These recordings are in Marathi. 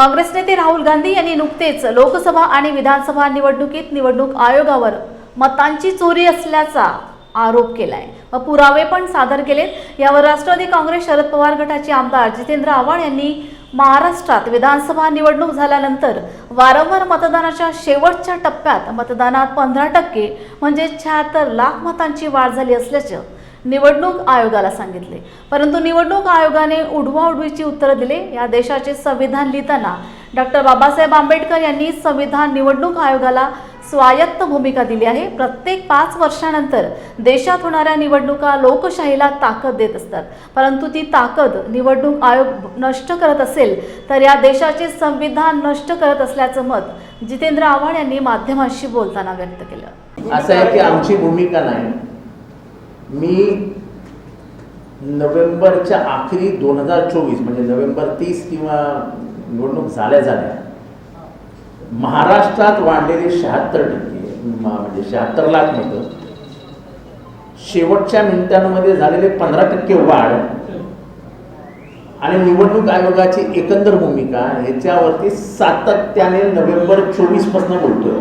काँग्रेस नेते राहुल गांधी यांनी नुकतेच लोकसभा आणि विधानसभा निवडणुकीत निवडणूक आयोगावर मतांची चोरी असल्याचा आरोप केलाय. व पुरावे पण सादर केलेत. यावर राष्ट्रवादी काँग्रेस शरद पवार गटाचे आमदार जितेंद्र आव्हाड यांनी महाराष्ट्रात विधानसभा निवडणूक झाल्यानंतर वारंवार मतदानाच्या शेवटच्या टप्प्यात मतदानात पंधरा टक्के म्हणजे शहात्तर लाख मतांची वाढ झाली असल्याचं निवडणूक आयोगाला सांगितले. परंतु निवडणूक आयोगाने उडवाउडवीची उत्तरं दिले. या देशाचे संविधान लिहिताना डॉक्टर बाबासाहेब आंबेडकर यांनी संविधान निवडणूक आयोगाला स्वायत्त भूमिका दिली आहे. प्रत्येक पाच वर्षानंतर देशात होणाऱ्या निवडणुका लोकशाहीला ताकद देत असतात. परंतु ती ताकद निवडणूक आयोग नष्ट करत असेल तर या देशाचे संविधान नष्ट करत असल्याचं मत जितेंद्र आव्हाड यांनी माध्यमांशी बोलताना व्यक्त केलं. असं आहे की आमची भूमिका नाही. मी नोव्हेंबरच्या आखरी दोन हजार चोवीस म्हणजे नोव्हेंबर तीस किंवा निवडणूक झाल्या झाल्या महाराष्ट्रात वाढलेले शहात्तर टक्के म्हणजे शहात्तर लाख मतं शेवटच्या मिनिटांमध्ये झालेले पंधरा टक्के वाढ आणि निवडणूक आयोगाची एकंदर भूमिका ह्याच्यावरती सातत्याने नोव्हेंबर चोवीसपासून बोलतोय.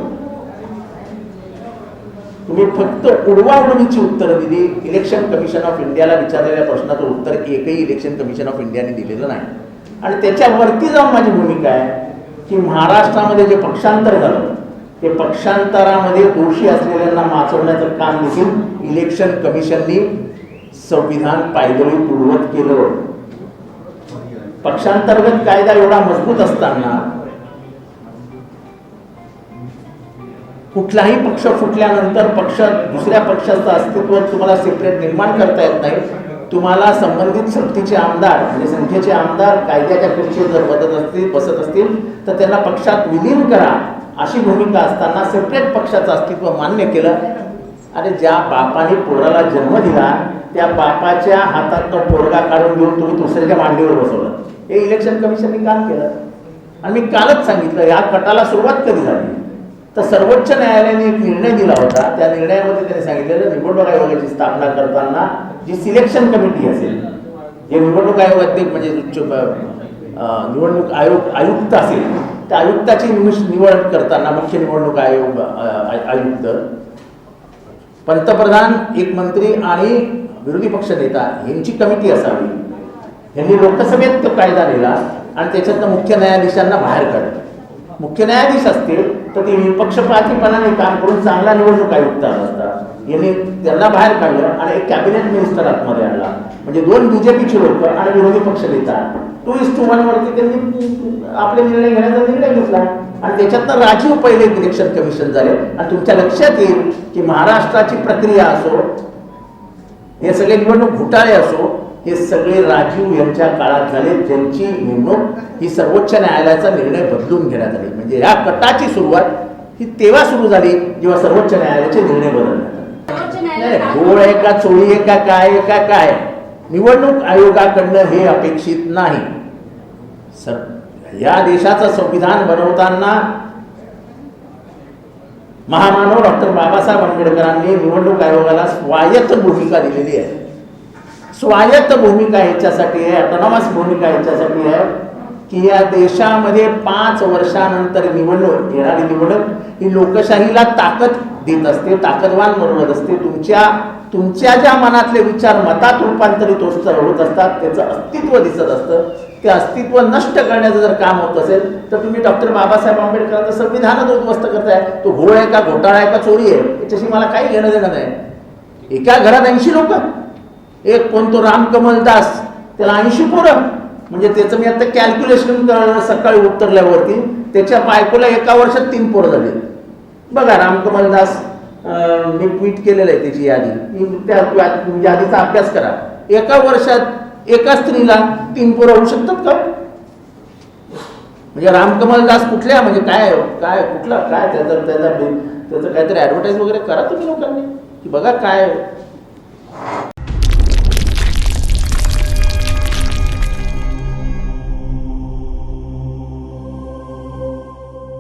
तुम्ही फक्त उडवाउडवीची उत्तरं दिली. इलेक्शन कमिशन ऑफ इंडियाला विचारलेल्या प्रश्नाचं उत्तर एकही इलेक्शन कमिशन ऑफ इंडियाने दिलेलं नाही. आणि त्याच्यावरती जाऊन माझी भूमिका आहे की महाराष्ट्रामध्ये जे पक्षांतर झालं ते पक्षांतरामध्ये दोषी असलेल्यांना माचवण्याचं काम देखील इलेक्शन कमिशननी संविधान पायदळी तुडवत केलं. पक्षांतर्गत कायदा एवढा मजबूत असताना कुठलाही पक्ष फुटल्यानंतर पक्ष दुसऱ्या पक्षाचं अस्तित्व तुम्हाला सेपरेट निर्माण करता येत नाही. तुम्हाला संबंधित शक्तीचे आमदार म्हणजे संख्येचे आमदार कायद्याच्या खुर्ची जर बदत असतील बसत असतील तर त्यांना पक्षात विलीन करा. अशी भूमिका असताना सेपरेट पक्षाचं अस्तित्व मान्य केलं. आणि ज्या बापाने पोराला जन्म दिला त्या बापाच्या हातात तो पोरगा काढून घेऊन तुम्ही दुसऱ्याच्या मांडीवर बसवलं. हे इलेक्शन कमिशनने काम केलं. आणि मी कालच सांगितलं या कटाला सुरुवात कधी झाली? तर सर्वोच्च न्यायालयाने एक निर्णय दिला होता. त्या निर्णयामध्ये त्यांनी सांगितलेलं निवडणूक आयोगाची स्थापना करताना जी सिलेक्शन कमिटी असेल जे निवडणूक आयोग अध्यक्ष म्हणजे उच्च निवडणूक आयोग आयुक्त असेल त्या आयुक्ताची निवड करताना मुख्य निवडणूक आयोग आयुक्त पंतप्रधान एक मंत्री आणि विरोधी पक्ष नेता यांची कमिटी असावी. यांनी लोकसभेत तो कायदा नेला आणि त्याच्यातनं मुख्य न्यायाधीशांना बाहेर काढलं. मुख्य न्यायाधीश असतील तर ते निपक्षपातीपणाने काम करून चांगला निवडणूक आयुक्त आला असता यांनी त्यांना बाहेर काढलं आणि एक कॅबिनेट मिनिस्टर आतमध्ये आणला. म्हणजे दोन बीजेपीचे लोक आणि विरोधी पक्ष नेता. टू इज टू वन वरती त्यांनी आपले निर्णय घेण्याचा निर्णय घेतला. आणि त्याच्यातनं राजीव पहिले इलेक्शन कमिशन झाले. आणि तुमच्या लक्षात येईल की महाराष्ट्राची प्रक्रिया असो हे सगळे निवडणूक घोटाळे असो हे सगळे राजीव यांच्या काळात झाले. ज्यांची नेमणूक ही सर्वोच्च न्यायालयाचा निर्णय बदलून घेण्यात आली. म्हणजे या कटाची सुरुवात ही तेव्हा सुरू झाली जेव्हा सर्वोच्च न्यायालयाचे निर्णय बदलण्यात आले. घोळ आहे का चोरी आहे का काय आहे का काय निवडणूक आयोगाकडनं हे अपेक्षित नाही. सर या देशाचं संविधान बनवताना महामानव डॉक्टर बाबासाहेब आंबेडकरांनी निवडणूक आयोगाला स्वायत्त भूमिका दिलेली आहे. स्वायत्त भूमिका याच्यासाठी आहे ऑटोनॉमस भूमिका याच्यासाठी आहे की या देशामध्ये पाच वर्षानंतर निवडणूक येणारी निवडणूक ही लोकशाहीला ताकद देत असते ताकदवान बनवत असते. तुमच्या तुमच्या ज्या मनातले विचार मतात रूपांतरित होत होत असतात त्याचं अस्तित्व दिसत असतं. ते अस्तित्व नष्ट करण्याचं जर काम होत असेल तर तुम्ही डॉक्टर बाबासाहेब आंबेडकरांचं संविधानच उद्ध्वस्त करताय. तो घोळ आहे का घोटाळा आहे का चोरी आहे याच्याशी मला काही घेणं देणं नाही. एका घरात ऐंशी लोक. एक कोणतो रामकमल दास त्याला ऐंशी पोरं. म्हणजे त्याचं मी आता कॅल्क्युलेशन करणार सकाळी उतरल्यावरती. त्याच्या बायकोला एका वर्षात तीन पोरं झाले. बघा रामकमल दास मी ट्विट केलेलं आहे त्याची यादी. त्या यादीचा अभ्यास करा. एका वर्षात एका स्त्रीला तीन पोरं होऊ शकतात का? म्हणजे रामकमल दास कुठल्या? म्हणजे काय काय कुठला? काय त्याचा त्याचा त्याचं काहीतरी ॲडव्हर्टाईज वगैरे करा तुम्ही लोकांनी. की बघा काय